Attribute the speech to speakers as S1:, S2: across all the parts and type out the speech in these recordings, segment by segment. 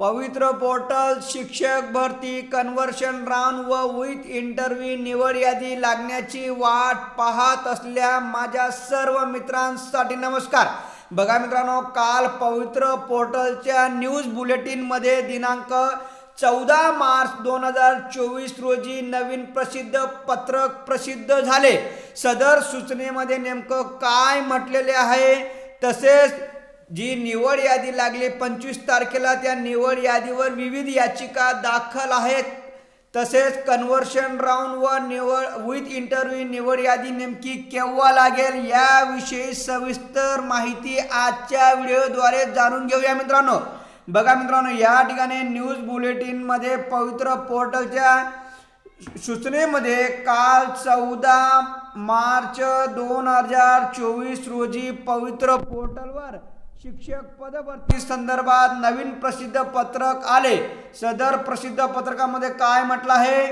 S1: पवित्र पोर्टल शिक्षक भरती कन्व्हर्शन राऊंड व विथ इंटरव्ह्यू निवड यादी लागण्याची वाट पाहत असल्या माझ्या सर्व मित्रांसाठी नमस्कार. बघा मित्रांनो काल पवित्र पोर्टलच्या न्यूज बुलेटिनमध्ये दिनांक चौदा मार्च दोन हजार चोवीस रोजी नवीन प्रसिद्ध पत्रक प्रसिद्ध झाले. सदर सूचनेमध्ये नेमकं काय म्हटलेले आहे? तसेच जी निवड यादी लागली पंचवीस तारखेला त्या निवड यादीवर विविध याचिका दाखल आहेत. तसेच कन्व्हर्शन राऊंड व निवड विथ इंटरव्ह्यू निवड यादी नेमकी केव्हा लागेल याविषयी सविस्तर माहिती आजच्या व्हिडिओद्वारे जाणून घेऊया मित्रांनो. बघा मित्रांनो या ठिकाणी न्यूज बुलेटिनमध्ये पवित्र पोर्टलच्या सूचनेमध्ये काल चौदा मार्च दोन हजार चोवीस रोजी पवित्र पोर्टलवर शिक्षक पदभरती संदर्भात नवीन प्रसिद्ध पत्रक आले. सदर प्रसिद्ध पत्रकामध्ये काय म्हटलं आहे?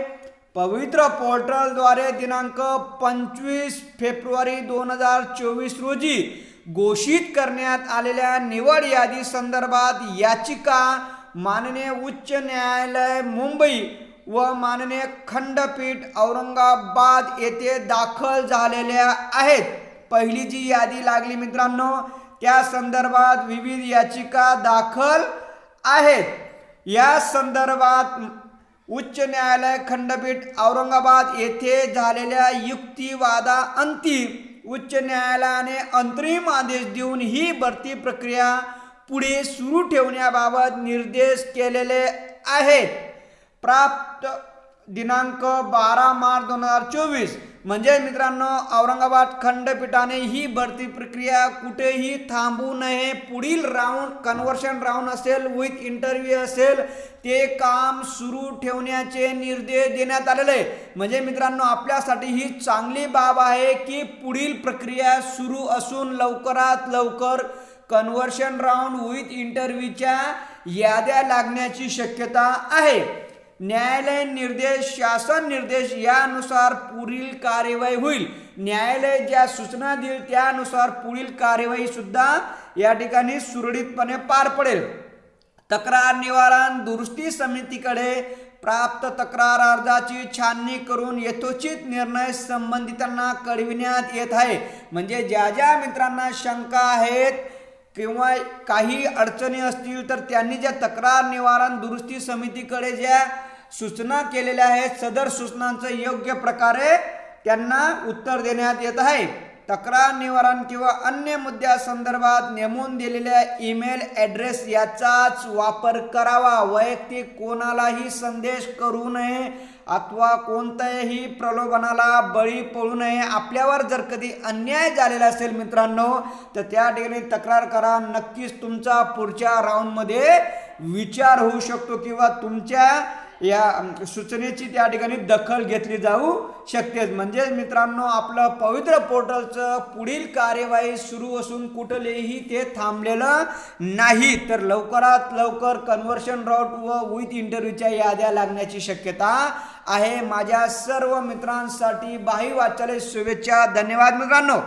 S1: पवित्र पोर्टलद्वारे दिनांक पंचवीस फेब्रुवारी दोन हजार चोवीस रोजी घोषित करण्यात आलेल्या निवड यादी संदर्भात याचिका माननीय उच्च न्यायालय मुंबई व माननीय खंडपीठ औरंगाबाद येथे दाखल झालेल्या आहेत. पहिली जी यादी लागली मित्रांनो त्या संदर्भात विविध याचिका दाखल आहेत. या संदर्भात उच्च न्यायालय खंडपीठ औरंगाबाद येथे झालेल्या युक्तिवादा अंतिम उच्च न्यायालयाने अंतरिम आदेश देऊन ही भरती प्रक्रिया पुढे सुरू ठेवण्याबाबत निर्देश केलेले आहेत. प्राप्त दिनांक बारा मार्च दोन हजार चोवीस म्हणजे मित्रांनो औरंगाबाद खंडपीठाने ही भरती प्रक्रिया कुठेही थांबू नये. पुढील राऊंड कन्व्हर्शन राऊंड असेल विथ इंटरव्ह्यू असेल ते काम सुरू ठेवण्याचे निर्देश देण्यात आलेले. म्हणजे मित्रांनो आपल्यासाठी ही चांगली बाब आहे की पुढील प्रक्रिया सुरू असून लवकरात लवकर कन्व्हर्शन राऊंड विथ इंटरव्ह्यूच्या याद्या लागण्याची शक्यता आहे. न्यायालय निर्देश शासन निर्देश यानुसार पुढील कार्यवाही होईल. न्यायालय ज्या सूचना देईल त्यानुसार पुढील कार्यवाही सुद्धा या ठिकाणी सुरळीतपणे पार पडेल. तक्रार निवारण दुरुस्ती समितीकडे प्राप्त तक्रार अर्जाची छाननी करून यथोचित निर्णय संबंधितांना कळविण्यात येत आहे. म्हणजे ज्या ज्या मित्रांना शंका आहेत किंवा काही अडचणी असतील तर त्यांनी ज्या तक्रार निवारण दुरुस्ती समितीकडे ज्या सूचना केलेल्या आहेत. सदर सूचनांचं योग्य प्रकारे त्यांना उत्तर देण्यात येत आहे. तक्रार निवारण किंवा अन्य मुद्द्यासंदर्भात नेमून दिलेल्या ईमेल ॲड्रेस याचाच वापर करावा. वैयक्तिक कोणालाही संदेश करू नये अथवा कोणत्याही प्रलोभनाला बळी पडू नये आपल्यावर जर कधी अन्याय झालेला असेल मित्रांनो तर त्या ठिकाणी तक्रार करा. नक्कीच तुमचा पुढच्या राऊंडमध्ये विचार होऊ शकतो किंवा तुमच्या या सूचनेची त्या ठिकाणी दखल घेतली जाऊ शकते म्हणजेच मित्रांनो आपलं पवित्र पोर्टलचं पुढील कार्यवाही सुरू असून कुठलेही ते थांबलेलं नाही. तर लवकरात लवकर कन्व्हर्शन राऊट व विथ इंटरव्ह्यूच्या याद्या लागण्याची शक्यता आहे. माझ्या सर्व मित्रांसाठी बाही वाचालय शुभेच्छा. धन्यवाद मित्रांनो.